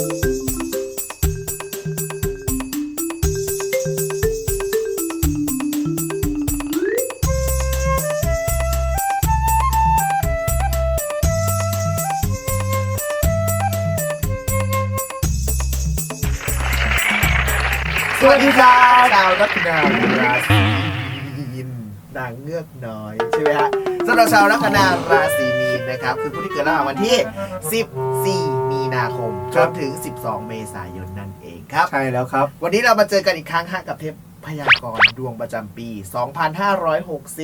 สวัสดีครับชาวนักนาราศีมีนนางเงือกน้อย ใช่ไหมฮะสำหรับชาวลัคนาราศีมีนนะครับ คือผู้ที่เกิดระหว่างวันที่14มี นาคมจนถึง 12 เมษายนนั่นเองครับ ใช่แล้วครับ วันนี้เรามาเจอกันอีกครั้งฮะกับเทปพยากรณ์ดวงประจำปี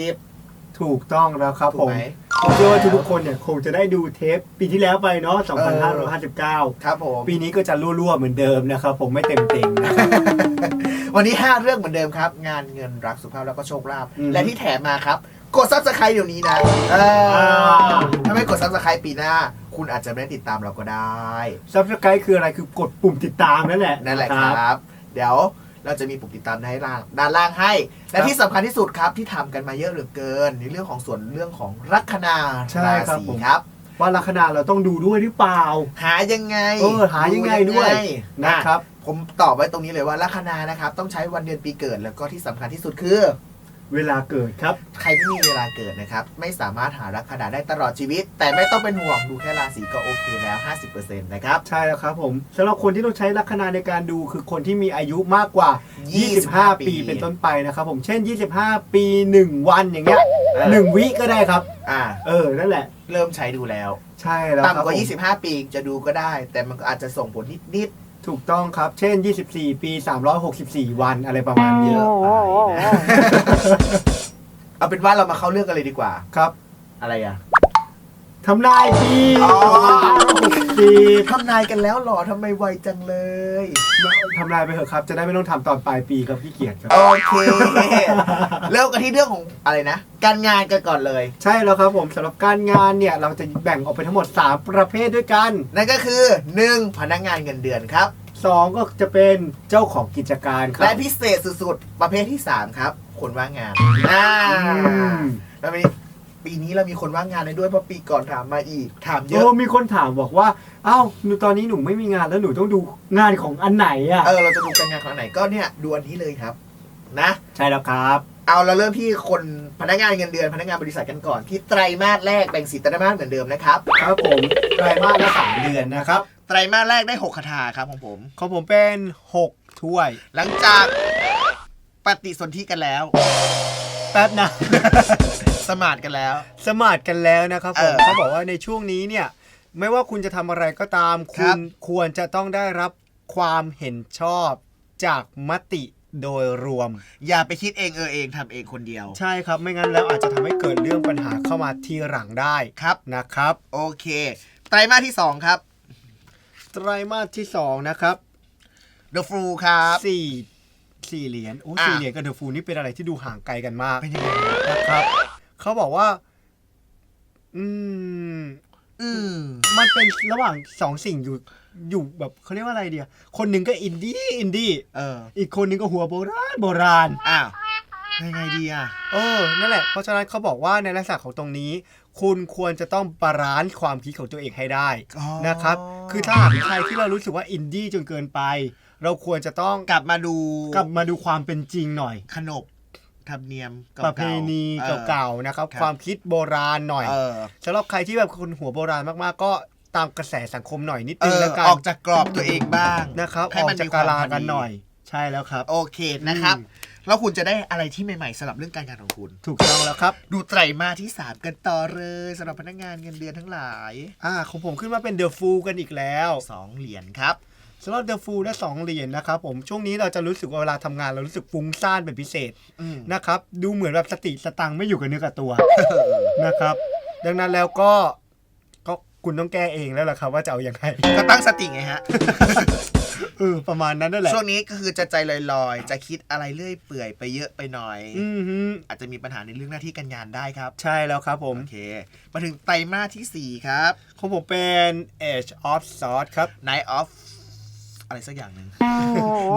2560 ถูกต้องแล้วครับถูผกมไหม ผมเชื่อว่าทุกๆคนเนี่ยคงจะได้ดูเทปปีที่แล้วไปเนาะ 2559 ครับผม ปีนี้ก็จะรั่วๆเหมือนเดิมนะครับผมไม่เต็มเต็งนะครับวันนี้ 5 เรื่องเหมือนเดิมครับ งานเงินรักสุขภาพแล้วก็โชคลาภอืมและที่แถมมาครับ กดซับสไครต์เดี๋ยวนี้นะเอออ่าถ้าไม่กดซับสไครต์ปีหน้า คุณอาจจะไม่ได้ติดตามเราก็ได้ ซับสไครต์คืออะไรคือกดปุ่มติดตามนั่นแหละนั่นแหละครับ เดี๋ยวเราจะมีปุ่มติดตามให้ล่างด้านล่างให้ และที่สำคัญที่สุดครับที่ทำกันมาเยอะเหลือเกิน ในเรื่องของส่วนเรื่องของลัคนาใช่ราครับศีผม ครับ ว่าลัคนาเราต้องดูด้วยหรือเปล่า หายังไงเออหายังไงด้วย นะนะครับ ผมตอบไว้ตรงนี้เลยว่าลัคนานะครับ ต้องใช้วันเดือนปีเกิดแล้วก็ที่สำคัญที่สุดคือ เวลาเกิดครับ ใครที่มีเวลาเกิดนะครับ ไม่สามารถหาลัคนาได้ตลอดชีวิต แต่ไม่ต้องเป็นห่วงดูแค่ราศีก็โอเคแล้ว 50%นะครับ ใช่แล้วครับผมสำหรับคนที่ต้องใช้ลัคนาในการดูคือคนที่มีอายุมากกว่า 25 ปีเป็นต้นไปนะครับผมเช่น 25 ปี 1 วันอย่างเงี้ยเออหนึ่งวิก็ได้ครับ อ่า เออนั่นแคเริ่มใช้ดูแล้ว ใช่แล้วครับต่ำกว่าผม25 ปีจะดูก็ได้ แต่มันก็อาจจะส่งผลนิด ถูกต้องครับ เช่น 24 ปี 364 วันอะไรประมาณๆนี้เยอะไปนะเอาเป็นว่าเรามาเข้าเรื่องกันเลยดีกว่า ครับ อะไรอะ ทำนายปี อ๋อ2564ทำนายกันแล้วเหรอทำไมไวจังเลย ทำนายไปเถอะครับ จะได้ไม่ต้องทำตอนปลายปีครับพี่เกียรติครับ โอเค เริ่มกันที่เรื่องของอะไรนะ การงานกันก่อนเลย ใช่แล้วครับผมสำหรับการงานเนี่ย เราจะแบ่งออกเป็นทั้งหมด 3 ประเภทด้วยกัน นั่นก็คือ 1. พนักงานเงินเดือนครับ 2 ก็จะเป็นเจ้าของกิจการครัและบพิเศษสุดๆ ประเภทที่ 3 ครับคนว่างงานอ่าอืม แล้วปีนี้ ปีนี้เรามีคนว่างงานเลยด้วยเพราะปีก่อนถามมาอีก ถามเยเออะอมีคนถามบอกว่า เอ้าหนูตอนนี้หนูไม่มีงานแล้วหนูต้องดูงานของอันไหนอะ เออเราจะดูการงานของไหนก็เนี่ยดูอันนี้เลยครับ นะ ใช่แล้วครับ เอาเราเริ่มที่คนพนักงานเงินเดือนพนักงานบริษัทกันก่อน ที่ไตรมาสแรกแบ่งสีไตรมาสเหมือนเดิมนะครับครับผมไตรมาสละสามเดือนนะครับ ไตรมาสแรกได้หกคาถาครับของผม ของผมเป็น 6 ถ้วย หลังจากปฏิสนธิกันแล้ว แป๊บนะ สมาร์ทกันแล้ว สมาร์ทกันแล้วนะครับผมเออเขาบอกว่าในช่วงนี้เนี่ย ไม่ว่าคุณจะทำอะไรก็ตาม ครัคุบ ณควรจะต้องได้รับความเห็นชอบจากมติโดยรวม อย่าไปคิดเองเออเองทำเองคนเดียว ใช่ครับไม่งั้นแล้วอาจจะทำให้เกิดเรื่องปัญหาเข้ามาทีหลังได้ครับ นะครับ โอเค ไตรมาสที่ 2 ครับ ไตรมาสที่2นะครับ The Flu ครับ สี่สี่เหรียญโอ้อะ สี่เหรียญกับเดอะฟูนี่เป็นอะไรที่ดูห่างไกลกันมากเป็นยังไงนะครับ เขาบอกว่า อืม อืม มันเป็นระหว่างสองสิ่งอยู่อยู่แบบเขาเรียกว่าอะไรเดียคนหนึ่งก็อินดี้อินดี้เออ อีกคนหนึ่งก็หัวโบราณโบราณ อ้าวยังไงดีอะ เออ นั่นแหละ เพราะฉะนั้นเขาบอกว่าในลักษณะของตรงนี้ คุณควรจะต้องบาลานซ์ความคิดของตัวเองให้ได้อ๋อ นะครับ คือถ้าหากใครที่เรารู้สึกว่าอินดี้จนเกินไป เราควรจะต้องกลับมาดูกลับมาดูความเป็นจริงหน่อย ขนบ ธรรมเนียมประเพณีเก่าๆนะครับครับ ความคิดโบราณหน่อยเออสำหรับใครที่แบบคนหัวโบราณมากๆ ก็ตามกระแสสังคมหน่อยนิดเอนึงอแล้วกันออกจากกรอบตัวเองบ้างนะครับให้ออมักนจากมีความกาลาพอดีกันหน่อย ใช่แล้วครับ โอเคนะครับอืมแล้วคุณจะได้อะไรที่ใหม่ๆสำหรับเรื่องการงานของคุณ ถูกต้องแล้วครับ ดูไตรมาสที่ 3 กันต่อเลยสำหรับพนักงานเงินเดือนทั้งหลาย อ่าของผมขึ้นมาเป็นเดอะฟูกันอีกแล้ว 2 เหรียญครับ สำหรับเดอะฟูและสองเหรียญนะครับผมช่วงนี้เราจะรู้สึกว่าเวลาทำงานเรารู้สึกฟุ้งซ่านเป็นพิเศษอืมนะครับ ดูเหมือนแบบสติสตังค์ไม่อยู่กับเนื้อกับตัว นะครับ ดังนั้นแล้วก็ก็คุณต้องแก้เองแล้วล่ะครับ ว่าจะเอาอย่างไรก็ตั้งสติไงฮะ เออประมาณนั้นนั่นแหละช่วงนี้ก็คือจะใจลอยๆ จะคิดอะไรเรื่อยเปื่อยไปเยอะไปหน่อย อือฮึอาจจะมีปัญหาในเรื่องหน้าที่การงานได้ครับ ใช่แล้วครับผม โอเค มาถึงไตรมาสทีสี่4 ครับ ของผมเป็น Age of Swords ครับ Night of อะไรสักอย่างหนึ่ง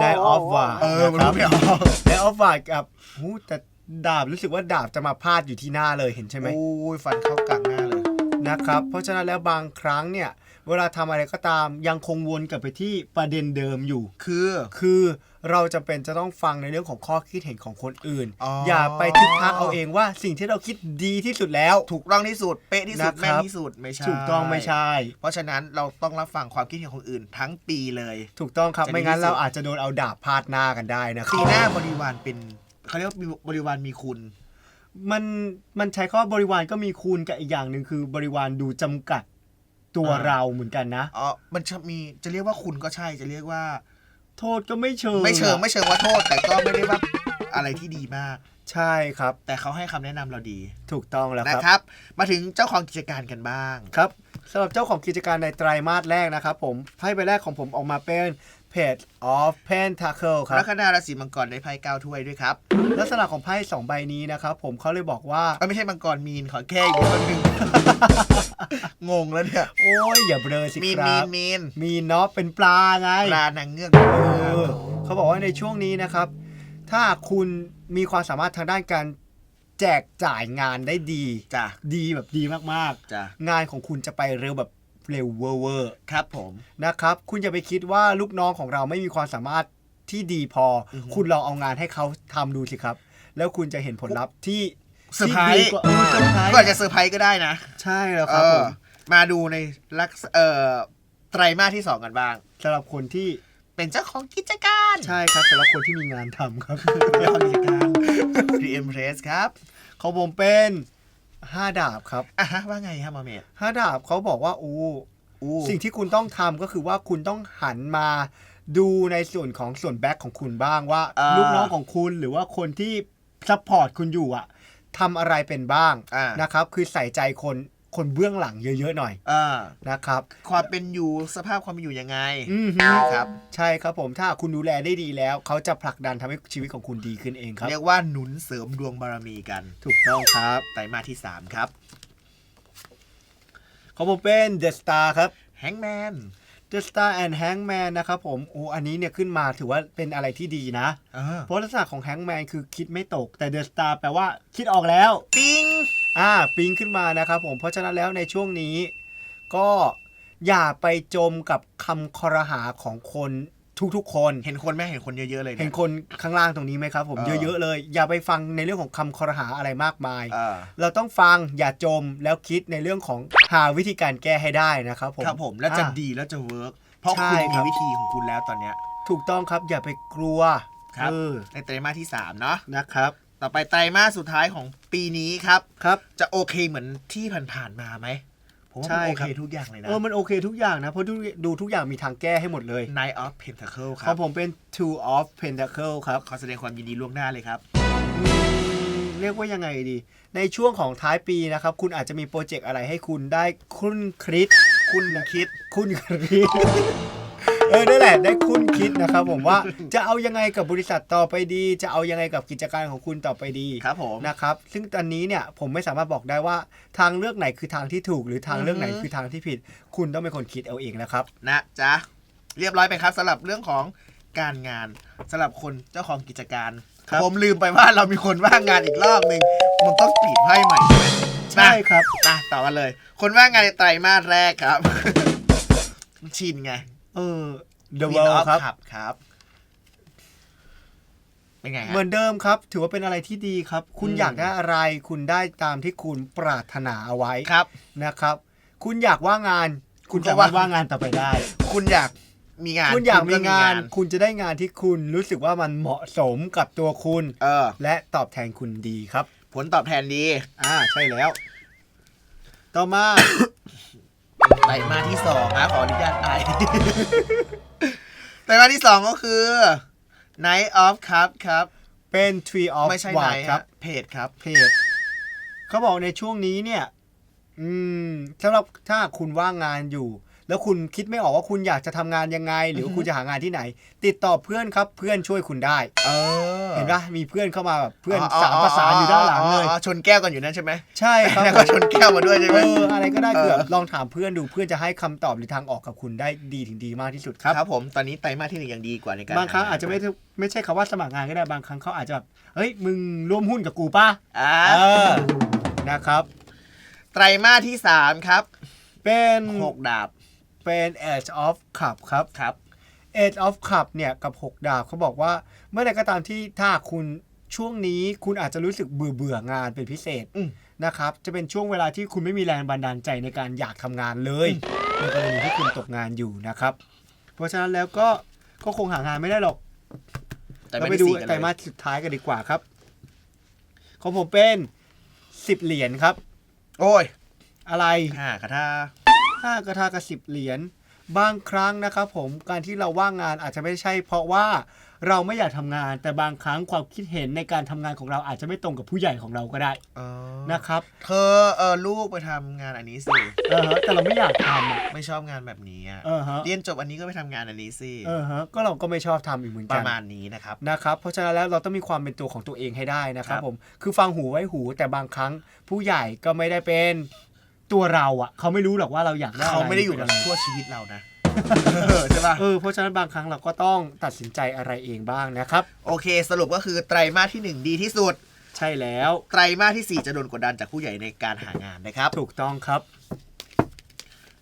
Night of War เออมันรู้ไม่ออก Night of War กับหูแต่ดาบรู้สึกว่าดาบจะมาพาดอยู่ที่หน้าเลยเห็นใช่ไหมโอ้ยฟันเข้ากลางหน้าเลยนนะครับ เพราะฉะนั้นแล้วบางครั้งเนี่ย เวลาทำอะไรก็ตามยังคงวนกลับไปที่ประเด็นเดิมอยู่ คือคือเราจะเป็นจะต้องฟังในเรื่องของข้อคิดเห็นของคนอื่นอ๋อออย่าไปทึกทักเอาเองว่าสิ่งที่เราคิดดีที่สุดแล้ว ถูกต้องที่สุดเป๊ะที่สุดนะครับแม่นที่สุดไม่ใช่ถูกต้องไม่ใช่ เพราะฉะนั้นเราต้องรับฟังความคิดเห็นของคนอื่นทั้งปีเลย ถูกต้องครับจะดีไม่งั้นที่สุดเราอาจจะโดนเอาดาบพาดหน้ากันได้นะครัปีบหน้าบริวารเป็นเขาเรียกว่าบริวารมีคุณมันมันใช้ข้อบริวารก็มีคูณกับอีกอย่างหนึ่งคือบริวารดูจำกัด ตัวอ่าเราเหมือนกันนะอ๋อมันจะมีจะเรียกว่าคุณก็ใช่จะเรียกว่า โทษก็ไม่เชิงไม่เชิงอะไม่เชิงว่าโทษ แต่ก็ไม่ได้ว่าอะไรที่ดีมาก ใช่ครับ แต่เขาให้คำแนะนำเราดี ถูกต้องแล้วนะครับครับ มาถึงเจ้าของกิจการกันบ้างครับสำหรับเจ้าของกิจการในไตรมาสแรกนะครับผมไพ่ใบแรกของผมออกมาเป็นเพจ of Pentacle ครัลับคนาราศีมังกรได้ไพ่เก้าถ้วยด้วยครับ ลักษณะของไพ่สองใบนี้นะครับผมเขาเลยบอกว่าเอ้ยไม่ใช่มังกรมีนขอแค่อีกคนหนึ่ง งงแล้วเนี่ย โอ้ยอย่าเบลอสิมีนคมีรันบมีนมีเนาะเป็นปลาไง ปลานางเงือกเออเขาบอกว่าในช่วงนี้นะครับ ถ้าคุณมีความสามารถทางด้านการแจกจ่ายงานได้ดี จ้ะดีแบบดีมากจ้ะๆ งานของคุณจะไปเร็วแบบเร็วเวอร์เวอร์ครับผม นะครับ คุณอย่าไปคิดว่าลูกน้องของเราไม่มีความสามารถที่ดีพอออฮึคุณลองเอางานให้เขาทำดูสิครับ แล้วคุณจะเห็นผลลัพธ์ที่เซอร์ไพรส์ที่ดีกว่าเออเซอร์ไพรส์ก็อาจจะเซอร์ไพรส์ก็ได้นะ ใช่แล้วเอครับผอม มาดูในลักษเอ่อไตรมาสที่สองกันบ้าง สำหรับคนที่เป็นเจ้าของกิจการใช่ครับสำหรับคนที่มีงานทำครับ เจ้าของกิจการ Dream Press ครับของผมเป็นห้าดาบครับอะฮะว่าไงฮะมาเมดห้าดาบเขาบอกว่าอู้อู้สิ่งที่คุณต้องทำก็คือว่าคุณต้องหันมาดูในส่วนของส่วนแบ็คของคุณบ้างว่าอ่า ลูกน้องของคุณหรือว่าคนที่ซัพพอร์ตคุณอยู่อะทำอะไรเป็นบ้าง อ่า นะครับ คือใส่ใจคน คนเบื้องหลังเยอะๆหน่อยอ่านะครับ ความเป็นอยู่สภาพความเป็นอยู่ยังไงอือฮึนะครับ ใช่ครับผมถ้าคุณดูแลได้ดีแล้ว เขาจะผลักดันทำให้ชีวิตของคุณดีขึ้นเองครับ เรียกว่าหนุนเสริมดวงบารมีกัน ถูกต้องครับไตรมาสที่สามครับของผมเป็น The Star ครับแฮงแมน The Star and Hangman นะครับผมโอ้อันนี้เนี่ยขึ้นมาถือว่าเป็นอะไรที่ดีนะ เพราะลักษณะของ Hangman คือคิดไม่ตก แต่ The Star แปลว่าคิดออกแล้ว ปิ้ง อ่าปิ๊งขึ้นมานะครับผมเพราะฉะนั้นแล้วในช่วงนี้ ก็อย่าไปจมกับคำคอรหาของคนทุกๆ คน เห็นคนไหมเห็นคนเยอะๆเลยเห็ยนคนข้างล่างตรงนี้ไหมครับผมเออ เยอะๆเลย อย่าไปฟังในเรื่องของคำคอรหาอะไรมากมาย อ่า เราต้องฟังอย่าจมแล้วคิดในเรื่องของหาวิธีการแก้ให้ได้นะครับผม ครับผมแล้วจะอ่าดีแล้วจะเวิร์กเพราะใช่คุณครัมีบวิธีของคุณแล้วตอนเนี้ย ถูกต้องครับอย่าไปกลัวครับ เออในไตรมาสที่สามเนาะนะครับ ต่อไปไตรมาสสุดท้ายของปีนี้ครับ ครับ จะโอเคเหมือนที่ผ่านๆมาไหมผมว่าใช่มันโอครัเคบทุกอย่างเลยนะ เออ มันโอเคทุกอย่างนะ เพราะดูดูทุกอย่างมีทางแก้ให้หมดเลย Knight of Pentacle คขรัอบงผมเป็น two of pentacle ครับ ขอแสดงความยินดีล่วงหน้าเลยครับอืมเรียกว่ายังไงดี ในช่วงของท้ายปีนะครับ คุณอาจจะมีโปรเจกต์อะไรให้คุณได้คุณคริสคุณคิด คุณคริส เออนั่นแหละได้คุณคิดนะครับผมว่าจะเอายังไงกับบริษัทต่อไปดี จะเอายังไงกับกิจการของคุณต่อไปดีครับผมนะครับ ซึ่งตอนนี้เนี่ยผมไม่สามารถบอกได้ว่าทางเลือกไหนคือทางที่ถูก หรือทางเลือกไหนอือฮึคือทางที่ผิด คุณต้องเป็นคนคิดเอาเองนะครับ นะจ๊ะเรียบร้อยไปครับสำหรับเรื่องของการงานสำหรับคนเจ้าของกิจการ ครับผมลืมไปว่าเรามีคนว่างงานอีกรอบหนึ่งมันต้องปีดไพ่ใหม่ใช่ไหมใช่ครับ นะต่อกันเลย คนว่างงานในไตรมาสแรกครับ ชินไง เออ The Queen World of ครับ Cup ครับ เป็นไงฮะ เหมือนเดิมครับ ถือว่าเป็นอะไรที่ดีครับ คุณอืม อยากได้อะไร คุณได้ตามที่คุณปรารถนาเอาไว้ครับ นะครับ คุณอยากว่างงาน คุณคุณก็สามารถว่างว่างงานต่อไปได้ คุณอยากมีงานคุณอยากมีก็งาน คุณจะได้งานที่คุณรู้สึกว่ามันเหมาะสมกับตัวคุณ เออ และตอบแทนคุณดีครับ ผลตอบแทนดี อ่า ใช่แล้ว ต่อมา ไตรมาสที่สองนะขออนุญาตไอ ไตรมาสที่สองก็คือ Night of Cup ครับ เป็น Tree of ไม่ใช่ w ไหน a ครับเพจครับ เพจเขาบอกในช่วงนี้เนี่ย อืมสำหรับถ้าคุณว่างงานอยู่ แล้วคุณคิดไม่ออกว่าคุณอยากจะทำงานยังไง หรือว่าคุณจะหางานที่ไหน ติดต่อเพื่อนครับเพื่อนช่วยคุณได้ เออเห็นปะมีเพื่อนเข้ามาแบบเพื่อนสามประสานอยู่ด้านหลังเลยอ๋อชนแก้วกันอยู่นั่นใช่ไหมใช่ครับแล้วก็ชนแก้วมาด้วยใช่ไหเอมออะไรก็ได้เออคือแบบลองถามเพื่อนดูเพื่อนจะให้คำตอบหรือทางออกกับคุณได้ดีถึงดีมากที่สุดครับ ครับผมตอนนี้ไตรมาสที่หนึ่งยังดีกว่าในการบางครั้งหอาจจะไม่ไม่ใช่คำว่าสมัครงานก็ได้บางครั้งเขาอาจจะแบบเฮ้ยมึงร่วมหุ้นกับกูป่ะอ่าเออนะครับ ไตรมาสที่สามครับเป็นหกดาบ เป็น Edge of Cup ครับ ครับ Edge of Cup เนี่ยกับ 6 ดาบเขาบอกว่าเมื่อใดก็ตามที่ถ้าคุณช่วงนี้คุณอาจจะรู้สึกเบื่อเบื่องานเป็นพิเศษอืมนะครับจะเป็นช่วงเวลาที่คุณไม่มีแรงบันดาลใจในการอยากทำงานเลยในกรณีที่คุณตกงานอยู่นะครับ เพราะฉะนั้นแล้วก็ก็คงหางานไม่ได้หรอกแต่เราไม่ไปได้ดูสี่กันไตรเลยมาสสุดท้ายกันดีกว่าครับของผมเป็น10เหรียญครับ โอ้ย อะไรห้าคาถา ห้ากระทากับสิบเหรียญบางครั้งนะครับผมการที่เราว่างงานอาจจะไม่ใช่ เพราะว่าเราไม่อยากทำงาน แต่บางครั้งความคิดเห็นในการทำงานของเราอาจจะไม่ตรงกับผู้ใหญ่ของเราก็ได้อ๋อนะครับเธอเออลูกไปทำงานอันนี้สิเออฮะแต่เราไม่อยากทำอะไม่ชอบงานแบบนี้อะเออฮะเรียนจบอันนี้ก็ไปทำงานอันนี้สิเออฮะก็เราก็ไม่ชอบทำอีกเหมือนปกัระน มาณนี้นะครับ นะครับเพราะฉะนั้นแล้วเราต้องมีความเป็นตัวของตัวเองให้ได้นะครับครับ ผมคือฟังหูไว้หูแต่บางครั้งผู้ใหญ่ก็ไม่ได้เป็น ตัวเราอะ เขาไม่รู้หรอกว่าเราอยากได้ะรเขาไม่ได้อยู่กับป็นเราอะไรชั่วชีวิตเรานะใช่ปะเออเพราะฉะนั้นบางครั้งเราก็ต้องตัดสินใจอะไรเองบ้างนะครับ โอเค สรุปก็คือไตรมาสที่หนึ่งดีที่สุด ใช่แล้วไตรมาสที่สี่จะโดนกดดันจากผู้ใหญ่ในการหางานนะครับ ถูกต้องครับ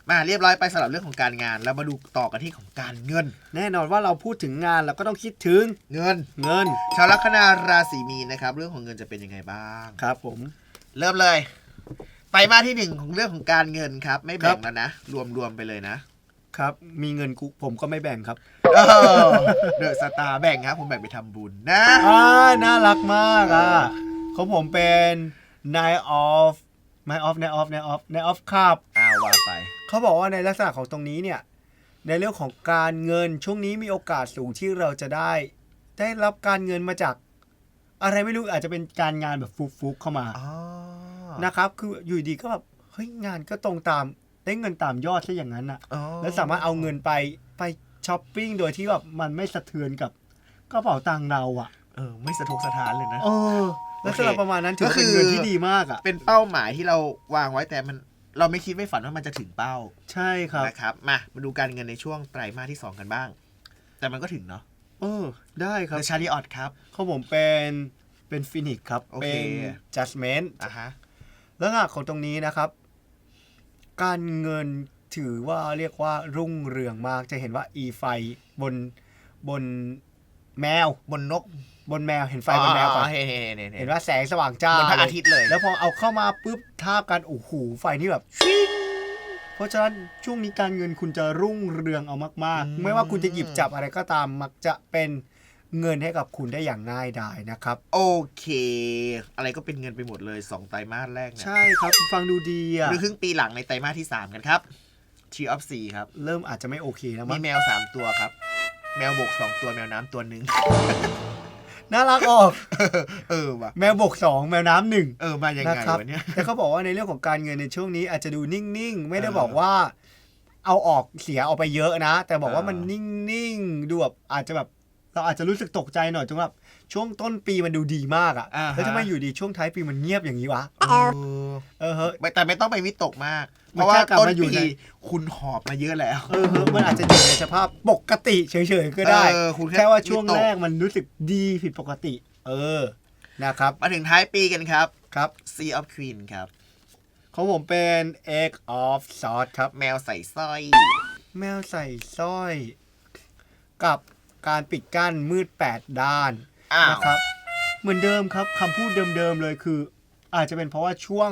มาเรียบร้อยไปสำหรับเรื่องของการงาน แล้วมาดูต่อกันที่ของการเงิน แน่นอนว่าเราพูดถึงงานเราก็ต้องคิดถึงเงิน เงินชาวลัคนาราศีมีนนะครับ เรื่องของเงินจะเป็นยังไงบ้าง ครับผม เริ่มเลย ไตรมาสที่หนึ่งของเรื่องของการเงินครับ ไม่แบ่ครังบแล้วนะ รวมรวมไปเลยนะครับ มีเงินกูผมก็ไม่แบ่งครับเดอะสตาร์แบ่งครับ ผมแบ่งไปทำบุญนะ อ่าน่ารักมากอะของผมเป็น nine of nine of nine of nine of nine of ครับอ้าวว่าไป เขาบอกว่าในลักษณะของตรงนี้เนี่ย ในเรื่องของการเงินช่วงนี้มีโอกาสสูงที่เราจะได้ ได้รับการเงินมาจาก อะไรไม่รู้อาจจะเป็นการงานแบบฟุกๆเข้ามา อ๋อ นะครับ คืออยู่ดีก็แบบเฮ้ยงานก็ตรงตามได้เงินตามยอดซะอย่างนั้นอะอ๋อแล้วสามารถเอาเงินไปไปช้อปปิ้งโดยที่แบบมันไม่สะเทือนกับกระเป๋าตังค์เราอะเออไม่สะทกสะท้านเลยนะเออลักษณะประมาณนั้นถือว่าก็คืเป็นอเงินที่ดีมากอะเป็นเป้าหมายที่เราวางไว้แต่มันเราไม่คิดไม่ฝันว่ามันจะถึงเป้า ใช่ครับนะครับมามาดูการเงินในช่วงไตรมาสที่ 2 กันบ้าง แต่มันก็ถึงเนาะเออ ได้ครับเดอะชาริออตครับเขาผมเป็นเป็นฟินิกครับโอเคเป็น judgment อะฮะ แล้วงานของตรงนี้นะครับ การเงินถือว่าเรียกว่ารุ่งเรืองมากจะเห็นว่าอีไฟบนบนแมวบนนกบนแมวเห็นไฟบนแมวก่อนเห็นเห็นเห็นเห็นว่าแสงสว่างจ้าบนพระอาทิตย์เลย แล้วพอเอาเข้ามาปุ๊บทาบกันโอ้โหไฟนี่แบบชิงเพราะฉะนั้นช่วงนี้การเงินคุณจะรุ่งเรืองเอามาก ๆ ไม่ว่าคุณจะหยิบจับอะไรก็ตามมักจะเป็น เงินให้กับคุณได้อย่างง่ายดายนะครับ โอเค อะไรก็เป็นเงินไปหมดเลย 2 ไตรมาสแรกเนี่ยใช่ครับฟังดูดีอะหรือครึ่งปีหลังในไตรมาสที่ 3 กันครับ Tree of Sea ครับ เริ่มอาจจะไม่โอเคแล้วมีมั้งแมว 3 ตัวครับ แมวบก 2 ตัวแมวน้ำตัวหนึ่ง น่ารักออกเออว่ะแมวบกสองแมวน้ำหนึ่ง เออมายังไงนะครับวะเนี่ย แต่เขาบอกว่าในเรื่องของการเงินในช่วงนี้อาจจะดูนิ่งๆ ไม่ได้เออบอกว่า เอาออกเสียออกไปเยอะนะ แต่บอกว่าเออมันนิ่งๆ ดูแบบอาจจะแบบ เราอาจจะรู้สึกตกใจหน่อยจนแบบช่วงต้นปีมันดูดีมากอะอ่าฮะ แล้วทำไมอยู่ดีช่วงท้ายปีมันเงียบอย่างนี้วะเออเออเฮ้ย ไม่แต่ไม่ต้องไปวิตกมาก เพมันราะว่าแค่กลับต้นมาอยู่ปีใน คุณหอบมาเยอะแล้ว เออเฮ้ยมันอาจจะอยู่ในสภาพปกติเฉยๆก็ได้เออคุณแค่ แค่ว่าช่วงวิตกแรกมันรู้สึกดีผิดปกติ เออนะครับมาถึงท้ายปีกันครับ ครับ Sea of Queen ครับ ของผมเป็น egg of salt ครับ แมวใส่สร้อย แมวใส่สร้อย กับ การปิดกั้นมืดแปดด้านอ้าวนะครับ เหมือนเดิมครับคำพูดเดิมๆเลยคือ อาจจะเป็นเพราะว่าช่วง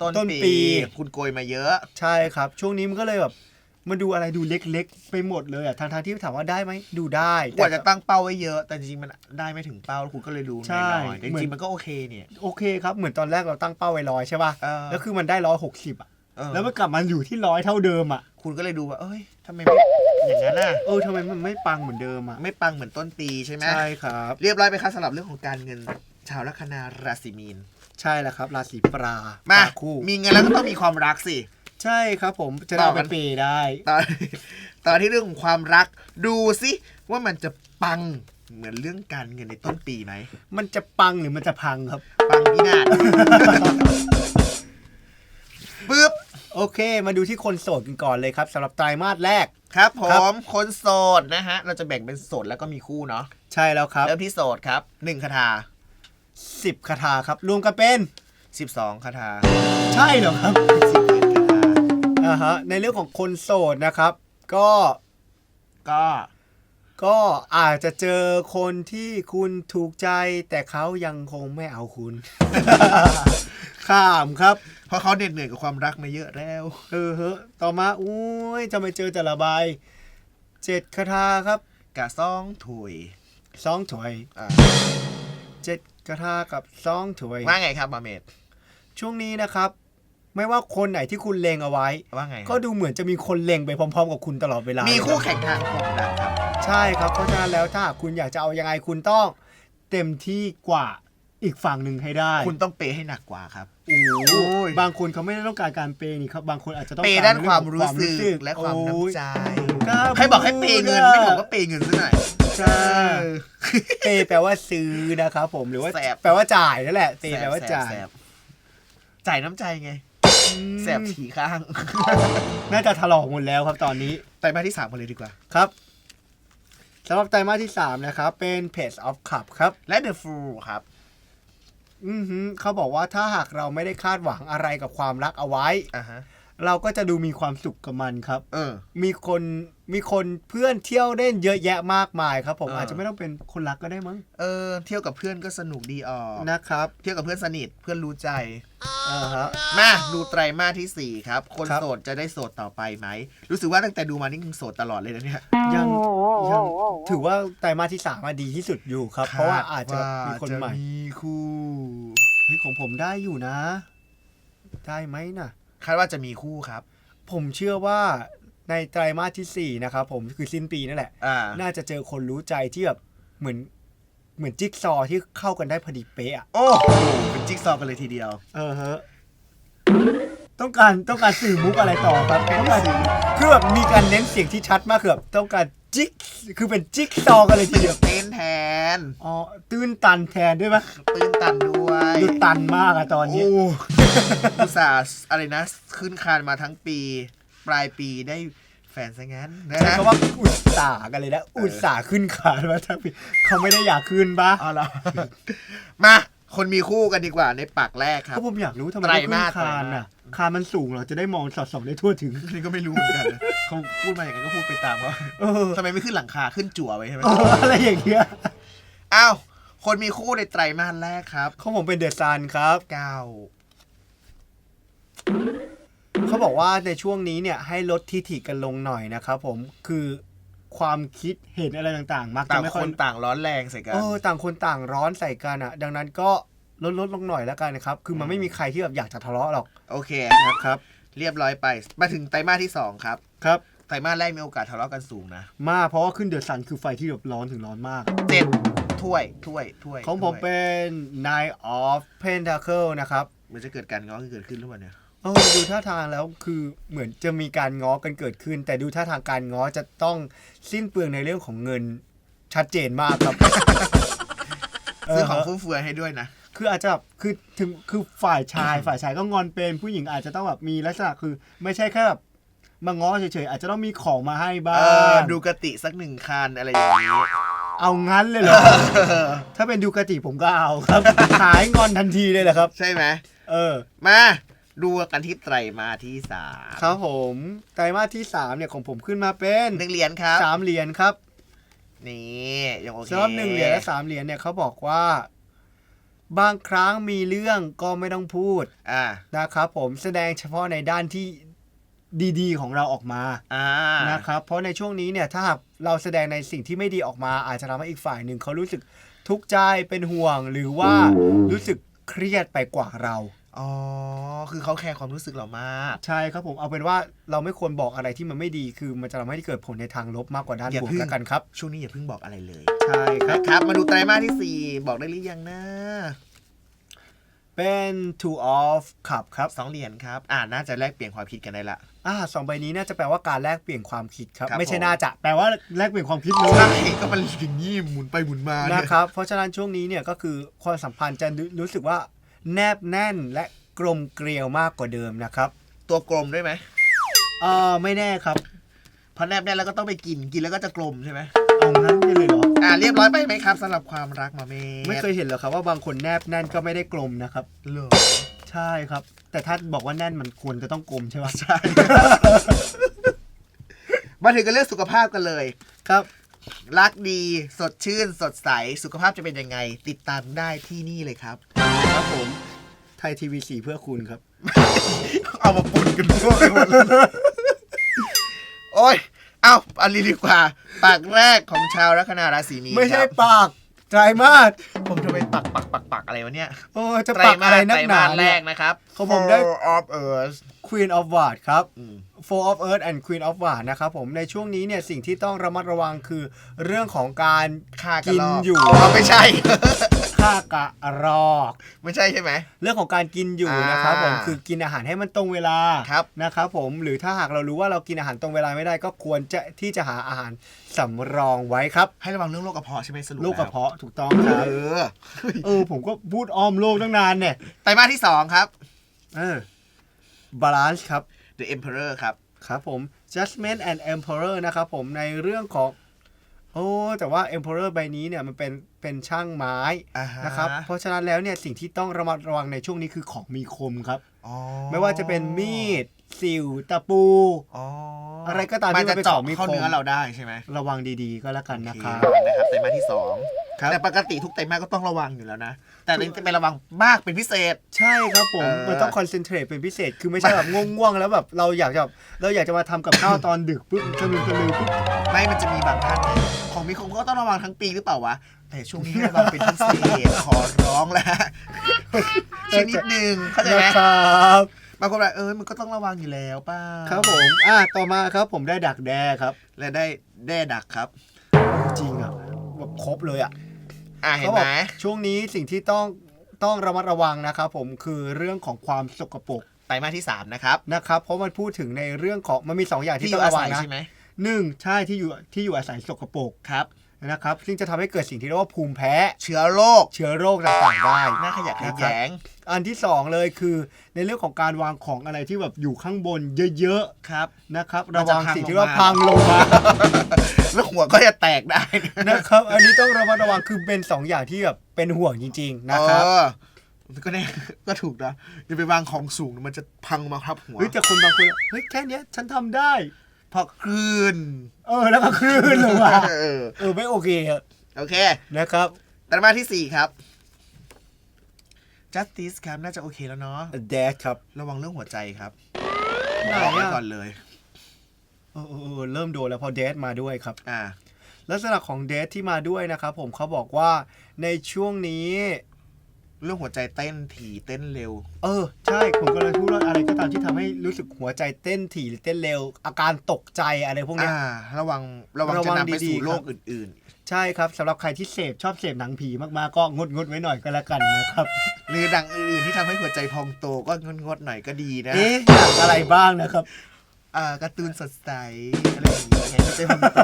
ต้นต้นปี ปีคุณโกยมาเยอะ ใช่ครับ ช่วงนี้มันก็เลยแบบมันดูอะไรดูเล็กๆ ไปหมดเลยอะทางทางๆที่ถามว่าได้ไหมดูได้กว่าจะตั้งเป้าไว้เยอะ แต่จริงๆ มันได้ไม่ถึงเป้าคุณก็เลยดูใช่น้อยๆแต่จเหมือรินงๆมันก็โอเคเนี่ย โอเคครับเหมือนตอนแรกเราตั้งเป้าไว้ร้อยใช่ป่ะเออ แล้วคือมันได้ร้อยหกสิบอะเออแล้วมันกลับมาอยู่ที่ร้อยเท่าเดิมอะ คุณก็เลยดูว่า เอ้ย ทำไมไม่อย่างนั้นน่ะ เออทำไมมันไม่ปังเหมือนเดิมอะ ไม่ปังเหมือนต้นปีใช่ไหมใช่ครับ เรียบร้อยไปครับสำหรับเรื่องของการเงิน ชาวลัคนาราศีมีน ใช่แล้วครับ ราศีปลามาปลคู่ มีเงินแล้วก็ต้องมีความรักสิ ใช่ครับผมจะได้เอาไปเปย์ได้ตอนตอนที่เรื่องของความรัก ดูสิว่ามันจะปังเหมือนเรื่องการเงินในต้นปีไหมมันจะปังหรือมันจะพังครับ ปังพินาศปึ๊บ โอเค มาดูที่คนโสดกันก่อนเลยครับสำหรับไตรมาสแรก ครับผครับ มคนโสดนะฮะ เราจะแบ่งเป็นโสดแล้วก็มีคู่เนาะใช่แล้วครับ เริ่มที่โสดครับหนึ่งคาถา10คาถาครับ รวมกันเป็น12คาถาใช่เหรอครับ11คาถาอ่าฮะในเรื่องของคนโสดนะครับ ก็ก็ ก็อาจจะเจอคนที่คุณถูกใจ แต่เขายังคงไม่เอาคุณ ข้ามครับ เพราะเขาเหน็ดเหนื่อยกับความรักมาเยอะแล้ว เออเฮ้ต่อมาอุ้ยจะไปเจอแต่ละใบเจ็ดคาถาครับกะซ่องถุยสองถวยอ่าเจ็ดคาถากับสองถวยว่าไงครับมาเมดช่วงนี้นะครับ ไม่ว่าคนไหนที่คุณเลงเอาไว้ ว่าไงครับก็ดูเหมือนจะมีคนเลงไปพร้อม ๆ กับคุณตลอดเวลามีมีคู่แข่งทางความรักครับ ใช่ครับเพราะฉะนั้นแล้วถ้าคุณอยากจะเอายังไงคุณต้องเต็มที่กว่าอีกฝั่งหนึ่งให้ได้คุณต้องเปย์ให้หนักกว่าครับ โอ้โหโอ้ยบางคนเขาไม่ได้ต้องการการเปย์นี่ครับบางคนอาจจะต้องเปย์กรด้านความในรู้เองของสึกและความน้ำใจกล้าใครบอกให้เปย์เงินพูดอะไม่บอกว่าเปย์เงินซะหน่อยใช่เปย์แปลว่าซื้อนะครับผมหรือว่าแสบแปลว่าจ่ายนั่นแหละเปย์แปลว่าจ่ายแสบจ่ายน้ำใจไงอืมแสบฉี่ข้าง น่าจะถลอกหมดแล้วครับตอนนี้ไตรมาสที่สามมาเลยดีกว่าครับ สำหรับไตรมาสที่ 3 นะครับ เป็น Page of Cup ครับ และ The Fool ครับ อือหือเขาบอกว่าถ้าหากเราไม่ได้คาดหวังอะไรกับความรักเอาไว้ อ่าฮะ เราก็จะดูมีความสุขกับมันครับ เออ มีคนมีคนเพื่อนเที่ยวเล่นเยอะแยะมากมายครับ ผมเอออ อาจจะไม่ต้องเป็นคนรักก็ได้มั้งเออเที่ยวกับเพื่อนก็สนุกดีออกนะครับเที่ยวกับเพื่อนสนิทเพื่อนรู้ใจ อ่าฮะ มาดูไตรมาสที่สี่ครับ คนครับ โสดจะได้โสดต่อไปไหม รู้สึกว่าตั้งแต่ดูมานี่มึงโสดตลอดเลยนะเนี่ย ยังยังถือว่าไตรมาสที่สามอะดีที่สุดอยู่ครับ เพราะว่าอาจจะมีคนใหม่จะมีคู่เฮ้ยของผมได้อยู่นะ ได้ไหมนะคาดว่าจะมีคู่ครับ ผมเชื่อว่า ในไตรมาสที่ 4 นะครับผมคือสิ้นปีนั่นแหละ อ่า น่าจะเจอคนรู้ใจที่แบบเหมือนเหมือนจิ๊กซอว์ที่เข้ากันได้พอดีเป๊ะอะโอ้โหเป็นจิ๊กซอว์กันเลยทีเดียว เออฮะต้องการต้องการสื่อมุกอะไรต่อครับต้องการคือแบบมีการเน้นเสียงที่ชัดมากคือแบบต้องการจิ๊กคือเป็นจิ๊กซอว์กันเลยทีเดียวเต้นแทน อ๋อตื้นตันแทนด้วยปะตื้นตันด้วยดูตันมากอะตอนนี้ โอ้อุตส่าห์อะไรนะ ขึ้นคานมาทั้งปี ปลายปีได้ แฟนซะงั้นนะใช้คำว่าอุตส่าห์กันเลยนะอุตส่าห์ขึ้นขานมาทั้งปีเขาไม่ได้อยากขึ้นปะอ๋อเหรอมา คนมีคู่กันดีกว่าในปากแรกครับก็ผมอยากรู้ทำไมไม่ขึ้นไตรมาส คานไตรมาอะสคานมันสูงเหราจะได้มองสอดส่องได้ทั่วถึง นี่ก็ไม่รู้เหมือนกันนะเขาพูดมาอย่างนั้นก็พูดไปตามว่าเออทำไมไม่ขึ้นหลังคาขึ้นจั่วไว้ใช่ไหมเอออะไรอย่างเงี้ยอ้าวคนมีคู่ในไตรมาสแรกครับ ของผมเป็นเดอะซันครับ เก้า เขาบอกว่าในช่วงนี้เนี่ยให้ลดทิฐิกันลงหน่อยนะครับผมคือความคิดเห็นอะไรต่างๆ มักต่าจะงไม่คค่อยนต่างร้อนแรงใส่กัน เออต่างคนต่างร้อนใส่กันอะ ดังนั้นก็ลดลดลงหน่อยแล้วกันนะครับ คือมันไม่มีใครที่แบบอยากจะทะเลาะหรอกโอเค นะครับเรียบร้อยไป มาถึงไตรมาสที่สองครับ ครับ ไตรมาสแรกมีโอกาสทะเลาะกันสูงนะมากเพราะว่าขึ้นเดอะซันคือไฟที่แบบร้อนถึงร้อนมาก เจ็ดถ้วย ถ้วย ถ้วยของผมถ้วยเป็น Nine of Pentacle นะครับ มันจะเกิดการง้อกันเกิดขึ้นหรือเปล่าเนี่ย เออดูท่าทางแล้วคือเหมือนจะมีการง้อกันเกิดขึ้น แต่ดูท่าทางการง้อจะต้องสิ้นเปลืองในเรื่องของเงินชัดเจนมากครับ ซื้อของเฟุ่มเฟือยให้ด้วยนะ คืออาจจะแบบคือถึงคือฝ่ายชายฝ่ายชายก็งอนเป็นผู้หญิงอาจจะต้องแบบมีลักษณะคือ ไม่ใช่แค่แบบมาง้อเฉยๆอาจจะต้องมีของมาให้บ้าเอองดูกติสักหนึ่งคันอะไรอย่างนี้ เอางั้นเลยเหรอถ้าเป็นดูกาติผมก็เอาครับหายงอนทันทีเลยแหละครับ ใช่ไหมเออ มา ดูกันที่ไตรมาสที่สามครับผมไตรมาสที่สามเนี่ยของผมขึ้นมาเป็นหนึ่งเหรียญครับสามเหรียญครับ นี่ยังโอเคสำหรับหนึ่งเหรียญและสามเหรียญเนี่ยเขาบอกว่า บางครั้งมีเรื่องก็ไม่ต้องพูดอ่านะครับผมแสดงเฉพาะในด้านที่ดีๆ ของเราออกมาอ่านะครับเพราะในช่วงนี้เนี่ยถ้าหากเราแสดงในสิ่งที่ไม่ดีออกมา อาจจะทำให้อีกฝ่ายหนึ่งเขารู้สึกทุกข์ใจเป็นห่วงหรือว่ารู้สึกเครียดไปกว่าเรา อ๋อ คือเขาแคร์ความรู้สึกเรามาก ใช่ครับผมเอาเป็นว่าเราไม่ควรบอกอะไรที่มันไม่ดีคือมันจะทำให้เกิดผลในทางลบมากกว่าด้านอย่าบวกพึ่ง แล้วกันครับ ช่วงนี้อย่าเพิ่งบอกอะไรเลยใช่ครับ นะครับ มาดูไตรมาสที่สี่บอกได้หรือยังนะเป็น two of cup ครับสองเหรียญครับ อ่าน่าจะแลกเปลี่ยนความคิดกันได้ละ อ่าสองใบนี้น่าจะแปลว่าการแลกเปลี่ยนความคิดครับ ครับไม่ใช่ผม น่าจะแปลว่าแลกเปลี่ยนความคิดเลยใช่ก็มันอย่างนี้หมุนไปหมุนมาเนี่ยนะครับ เพราะฉะนั้นช่วงนี้เนี่ยก็คือความสัมพันธ์จะรู้รู้สึกว่า แนบแน่นและกลมเกลียวมากกว่าเดิมนะครับตัวกลมด้วยไหมเออไม่แน่ครับพอแนบแน่นแล้วก็ต้องไปกินกินแล้วก็จะกลมใช่ไหมเอางั้นไปเลยเหรออ่าเรียบร้อยไปไหมครับสำหรับความรักมาเมไม่เคยเห็นเหรอครับว่าบางคนแนบแน่นก็ไม่ได้กลมนะครับ เหรอใช่ครับ แต่ถ้าบอกว่าแน่นมันควรจะต้องกลมใช่ไหมใช่ มาถึงกันเรื่องสุขภาพกันเลย ครับ รักดีสดชื่น สดใส สุขภาพจะเป็นยังไง ติดตามได้ที่นี่เลยครับ ครับผม ไทยทีวีสีเพื่อคุณครับ เอามาปุ่นกันทั่วไปหมดเลยโอ้ย เอาอันนี้ดีกว่า ปากแรกของชาวลัคนาราศีมีนไม่ใช่ครับปากไตรมาสผมทำไมปักปักปักปักอะไรวะเนี่ยโอ้จะปากอะไรนักหนาไตรมสแรเนี่ย กนะครับ ของผมได้ Four of Earth Queen of w a r d ครับ อืม Four of Earth and Queen of w a r d นะครับผมในช่วงนี้เนี่ยสิ่งที่ต้องระมัดระวังคือเรื่องของการฆ่ากระกินรอกอยู่ อ๋อไม่ใช่ ฆ่ากะรอก ไม่ใช่ใช่ไหม เรื่องของการกินอยู่อ่านนะครับผมคือกินอาหารให้มันตรงเวลาครับนะครับผมหรือถ้าหากเรารู้ว่าเรากินอาหารตรงเวลาไม่ได้ก็ควรจะที่จะหาอาหารสำรองไว้ครับ ให้ระวังเรื่องโรคกระเพาะใช่ไหมสรุปโรคกระแล้วเพาะถูกต้องครับเออเออผมก็พูดอ้อมโลกตั้งนานเนี่ยไตรมาสที่สองครับเออบาลานซ์ครับ The Emperor ครับครับผม Judgment and Emperor นะครับผมในเรื่องของ โอ้แต่ว่า Emperor ใบนี้เนี่ยมันเป็นเป็นช่างไม้อ่าฮะนะครับเพราะฉะนั้นแล้วเนี่ยสิ่งที่ต้องระมัดระวังในช่วงนี้คือของมีคมครับอ๋อไม่ว่าจะเป็นมีดสิวตะปูอ๋ออะอะไรก็ตามที่มันเป็นเจาะของมีคมเข้าเนื้อเราได้ใช่ไหมระวังดีๆก็แล้วกันนะครับโอเนะครับไตรมาสที่สองครับแต่ปกติทุกไตรมาสก็ต้องระวังอยู่แล้วนะ แต่นี่จะเป็นระวังมากเป็นพิเศษ ใช่ครับผมเออมันต้องคอนเซนเทรตเป็นพิเศษ คือไม่ใช่แบบง่วงๆ แล้วแบบเราอยากจะเราอยากจะมาทำกับข้าวตอนดึกปุ๊บสลืมสลือปุ๊บไม่มันจะมีบางท่านไง ของมีคมก็ต้องระวังทั้งปีหรือเปล่าวะ แต่ช่วงนี้ให้ระวังเป็นพิเศษขอร้องแล้วชนิดหนึ่งเข้าใจไหมนะครับบางคนแบบเออมันก็ต้องระวังอยู่แล้วป้าครับผมอะต่อมาครับผมได้ดักแด้ครับ และได้แด้ดักครับ จริงอะแบบครบเลยอะอ่าเห็นเขาบไหอมกช่วงนี้สิ่งที่ต้องต้องระมัดระวังนะครับผมคือเรื่องของความสกปรกไตรมาสที่สามนะครับนะครับ เพราะมันพูดถึงในเรื่องของมันมีสองอย่างที่ที่อต้อยู่งอาระวัศังยนะ ใช่ไหม หนึ่งใช่ที่อยู่ที่อยู่อาศัยสกปรกครับนะครับ ซึ่งจะทำให้เกิดสิ่งที่เรียกว่าภูมิแพ้ เชื้อโรค เชื้อโรคต่างๆได้น่าขยะแขนะครับยง อันที่สองเลยคือ ในเรื่องของการวางของอะไรที่แบบอยู่ข้างบนเยอะครับๆนะครับมันระจะวังพังสิ่งที่ลงว่ามาพังลงมา แล้วหัวก็จะแตกได้ นะครับ อันนี้ต้องระมัดระวัง คือเป็นสองอย่างที่แบบเป็นห่วงจริง ๆ นะครับเออก็แน่ก็ถูกนะอย่าไปวางของสูงมันจะพังมาทับหัว เฮ้ยแต่คนบางคน เฮ้ยแค่เนี้ยฉันทำได้ พอคลื่นเออ แล้วก็คลื่นลงมาเออเออไม่โอเคอะโอเคนะครับไตรมาสที่สี่ครับ justice ครับน่าจะโอเคแล้วเนาะ แดดครับ ระวังเรื่องหัวใจครับไหนบอกไว้อะก่อนเลย เออเออเออเริ่มโดนแล้วพอแดดมาด้วยครับ อ่า ลักษณะของเดทที่มาด้วยนะครับผมเขาบอกว่าในช่วงนี้ เรื่องหัวใจเต้นถี่เต้นเร็ว เออ ใช่ ผมก็เลยพูดว่าอะไรก็ตามที่ทำให้รู้สึกหัวใจเต้นถี่หรือเต้นเร็ว อาการตกใจอะไรพวกเนี้ย อ่า ระวังระวังระวัจะงนำไปดีสู่ๆโรครัคบอื่น ใช่ครับสำหรับใครที่เสพชอบเสพหนังผีมากๆก็งดงดๆไว้หน่อยก็แล้วกันนะครับ ๆ หรือดังอื่นๆที่ทำให้หัวใจพองโตก็งดๆหน่อยก็ดีนะเอ๊ะหนังอะไรบ้างนะครับ อ่าการ์ตูนสดใสอะไรอย่างเงี้ยไงหัวใจพองโต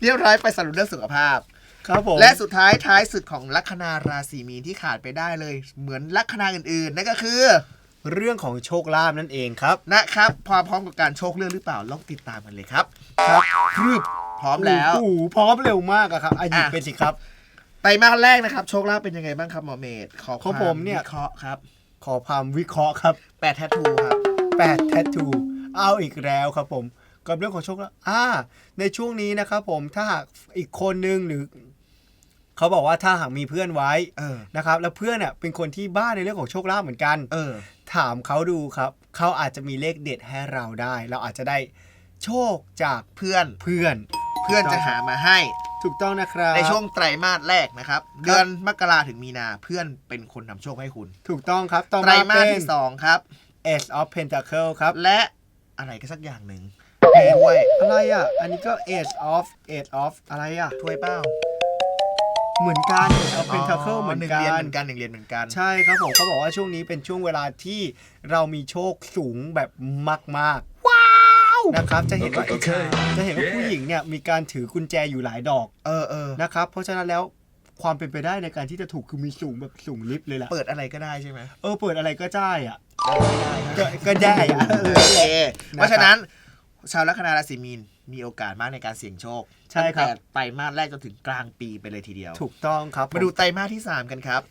เรียบร้อยไปสรุปเรื่องสุขภาพ ครับผม และสุดท้ายท้ายสุดของลัคนาราศีมีนที่ขาดไปได้เลย เหมือนลัคนาอื่นๆ นั่นก็คือ เรื่องของโชคลาภนั่นเองครับ นะครับพอพร้อมกับการโชคเรื่องหรือเปล่าลองติดตามกันเลยครับ ครับพรึบพร้อมแล้วโอ้โหพร้อมเร็วมากอะครับอายุอะ เป็นสิครับ ไตรมาสแรกนะครับ โชคลาภเป็นยังไงบ้างครับหมอเมธขอของผมเนี่ย วิเคราะห์ครับขอความวิเคราะห์ครับ แปดแททูครับแปดแททูเอาอีกแล้วครับผม กับเรื่องของโชคลาภอ่า ในช่วงนี้นะครับผมถ้าหากอีกคนนึงหรือ เขาบอกว่าถ้าหากมีเพื่อนไว้เออนะครับ แล้วเพื่อนเน่ยเป็นคนที่บ้าในเรื่องของโชคลาภเหมือนกัน เออ ถามเขาดูครับเขาอาจจะมีเลขเด็ดให้เราได้ เราอาจจะได้โชคจากเพื่อนเพื่อนเพื่อนจะหามาให้ ถูกต้องนะครับ ในช่วงไตรมาสแรกนะครับ เดือนมกราถึงมีนาเพื่อนเป็นคนนำโชคให้คุณ ถูกต้องครับ ต่อไตรมามาสเป็นที่สองครับ Ace of Pentacle ครับ และอะไรก็สักอย่างหนึ่งถ้วยอะไรอะ อันนี้ก็ Ace of Ace of อะไรอะถ้วยเป้า เหมือนกัน Ace of Pentacle เหมือนหนึ่งกัเรียนนเหมือนกันหนึ่งเรียนเหมือนกัน ใช่ครับผมเขาบอกว่าช่วงนี้เป็นช่วงเวลาที่เรามีโชคสูงแบบมากๆว้าวนะครับจะเห็นว่าโอเคจะเห็นว่าผู้หญิงเนี่ยมีการถือกุญแจอยู่หลายดอก เออเออนะครับ เพราะฉะนั้นแล้วความเป็นไปได้ในการที่จะถูกคือมีสูงแบบสูงลิฟต์เลยแหละเปิดอะไรก็ได้ใช่ไหมเออเปิดอะไรก็ได้อะเปิดไม่ได้นะก็ก็ได้อะเออโอเคเพราะฉะนั้นชาวลัคนาราศีมีน มีโอกาสมากในการเสี่ยงโชคใช่ครับ ตั้งแต่ไตรมาสแรกจนถึงกลางปีไปเลยทีเดียว ถูกต้องครับมาดูไตรมาสที่ 3 กันครับ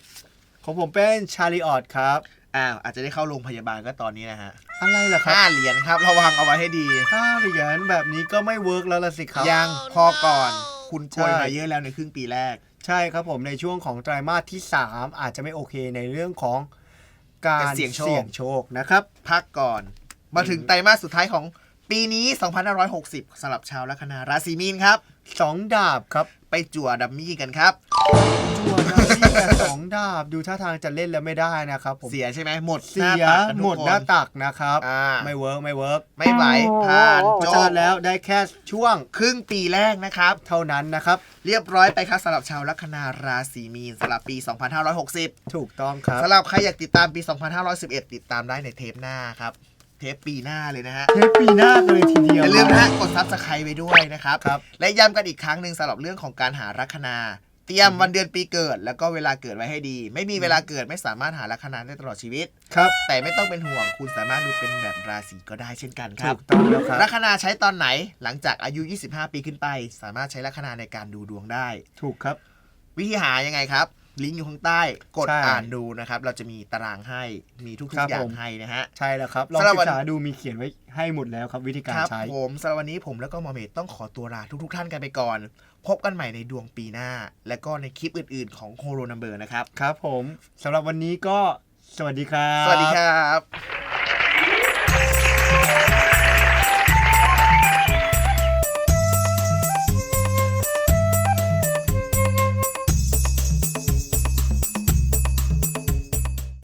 ของผมเป็นชาลีออดครับ อ้าวอาจจะได้เข้าโรงพยาบาลก็ตอนนี้นะฮะอะไรล่ะครับห้าเหรียญครับระวังเอาไว้ให้ดี ห้าเหรียญแบบนี้ก็ไม่เวิร์กแล้วละสิครับ ยังพอก่อน คุณโกยใช่ มาเยอะแล้วในครึ่งปีแรก ใช่ครับผมในช่วงของไตรมาสที่ 3 อาจจะไม่โอเคในเรื่องของการการเสี่ยงโชคโชคนะครับ พักก่อน มาถึงไตรมาสสุดท้ายของ ปีนี้ 2560สำหรับชาวลัคนาราศีมีนครับ สองดาบครับ ไปจั่วดัมมี่กันครับ จั่วดาบนี่แต่สองดาบดูท่าทางจะเล่นแล้วไม่ได้นะครับผมเสียใช่ไหมหมดเสีหน้ายตักกันทุกหมดคนหน้าตักนะครับ อ่า ไม่เวิร์กไม่เวิร์กไม่ไหวผ่านเพราะจฉะบนั้นแล้วได้แค่ช่วงครึ่งปีแรกนะครับ เท่านั้นนะครับ เรียบร้อยไปครับสำหรับชาวลัคนาราศีมีนสำหรับปี 2560 ถูกต้องครับ สำหรับใครอยากติดตามปี 2511 ติดตามได้ในเทปหน้าครับ เทปปีหน้าเลยนะฮะ เทปปีหน้ากันเลยทีเดียว อย่าลืมนะฮะกดซับสไครต์ไปด้วยนะครับ ครับ และย้ำกันอีกครั้งหนึ่งสำหรับเรื่องของการหาลัคนา เตรียมวันเดือนปีเกิด แล้วก็เวลาเกิดไว้ให้ดี ไม่มีเวลาเกิดไม่สามารถหาลัคนาได้ตลอดชีวิต ครับ แต่ไม่ต้องเป็นห่วงคุณสามารถดูเป็นแบบราศีก็ได้เช่นกันคถูรับกต้องแล้วครับ ลัคนาใช้ตอนไหนหลังจากอายุ 25 ปีขึ้นไป สามารถใช้ลัคนาในการดูดวงได้ ถูกครับ วิธีหายังไงครับ ลิงก์อยู่ข้างใต้กดใช่ อ่านดูนะครับ เราจะมีตารางให้มีทุกครับๆอย่าผงมให้นะฮะ ใช่แล้วครับลองสำหรับศึวัน กษาดูมีเขียนไว้ให้หมดแล้วครับวิธีการครับใช้ ผมสำหรับวันนี้ผมแล้วก็หมอเมธต้องขอตัวลาทุกๆท่านกันไปก่อน พบกันใหม่ในดวงปีหน้า และก็ในคลิปอื่นๆของโคโรนัมเบอร์นะครับ ครับผมสำหรับวันนี้ก็สวัสดีครับ สวัสดีครับ